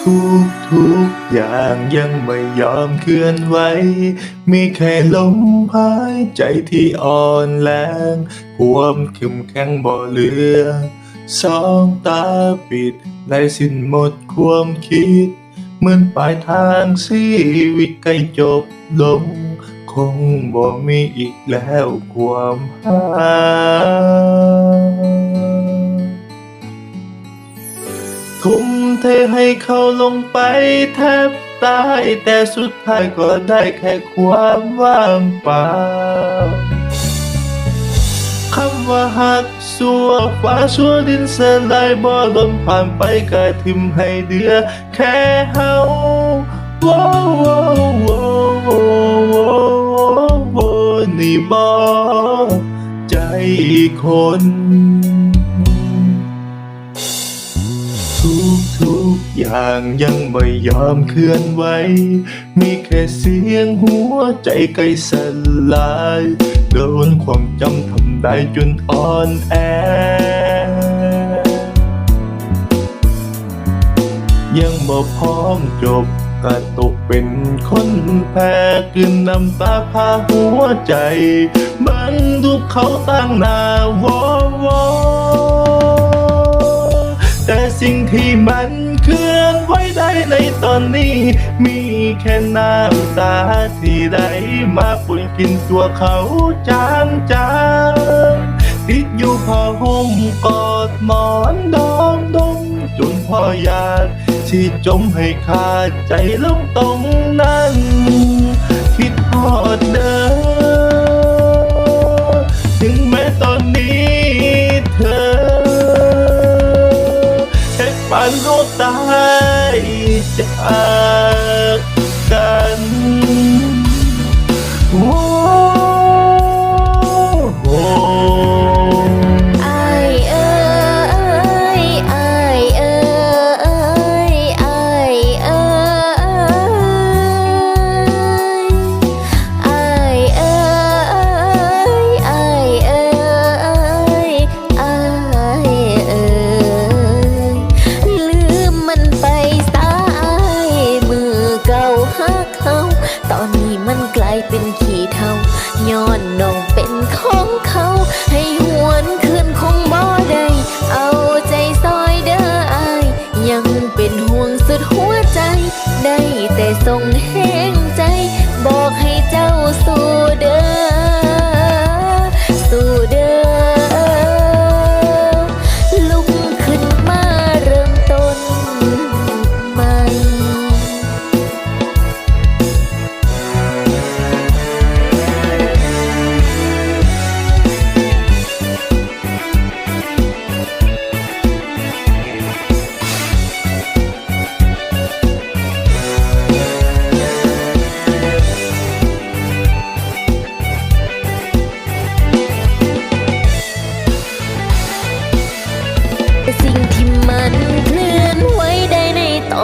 ทุกทุกอย่างยังไม่ยอมเคลื่อนไหว มีแค่ลมหายใจที่อ่อนแรงความขมแข็งบ่เหลือ สองตาปิดและสิ้นหมดความคิด เหมือนปลายทางชีวิตใกล้จบลง คงบ่มีอีกแล้วความหา ทุ่มเทให้เขาลงไปแทบตายแต่สุดท้ายก็ได้แค่ความว่างเปล่าคำว่าหักสัวฟ้าชัวดินสลายบ่ลมผ่านไปก็ทิมให้เดือ แค่เฮาว้าวว้าวว้าวว้าวว้าวนี่บ่ใจคน กทุกอย่างยังไม่ยอมเคลื่อนไหว มีแค่เสียงหัวใจใกล้สลายโดนความจำทำได้จนอ่อนแอ ยังบ่พร้อมจบกระตกเป็นคนแพ้กลืนน้ำตาพาหัวใจบันทุกเขาตั้งหน้าวอวอ แต่สิ่งที่มันเคลื่อนไหวได้ในตอนนี้ มีแค่น้ำตาที่ได้มาปุ่นกินตัวเขาจางจางติดอยู่ผ้าห่มกอดหมอนดอมดมจนพออยากที่จมให้ขาดใจลงตรงนั้น แค่ฝั ส่งให้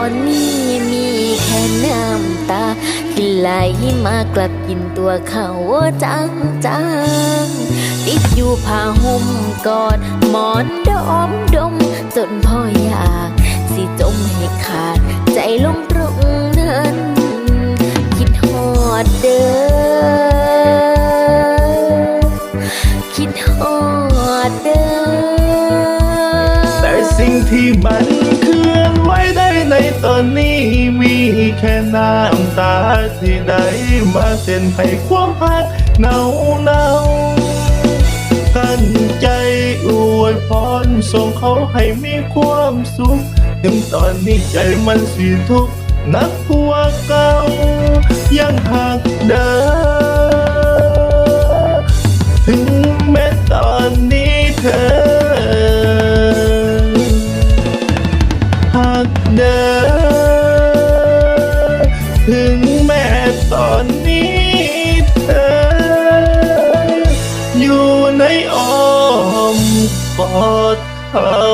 อนนี้มีแค่น้ำตาที่ไหลมากลับกินตัวเขาจางจางๆติดอยู่ผ้าห่มกอดหมอนดอมดม จนพ่ออยากสิจมให้ขาด ใจลงตรงนั้น คิดฮอดเด้อคิดฮอดเด้อแต่สิ่งที่มันคือ ในตอนนี้มีแค่น้ำตาที่ได้มาเส้นให้ความพักเนาเนาตั้งใจอวยพรส่งเขาให้มีความสุขถึงตอนนี้ใจมันสิทุกข์นักผัวเก่ายังหักเดิมถึงแม้ตอนนี้ ในอ้อมกอดเขา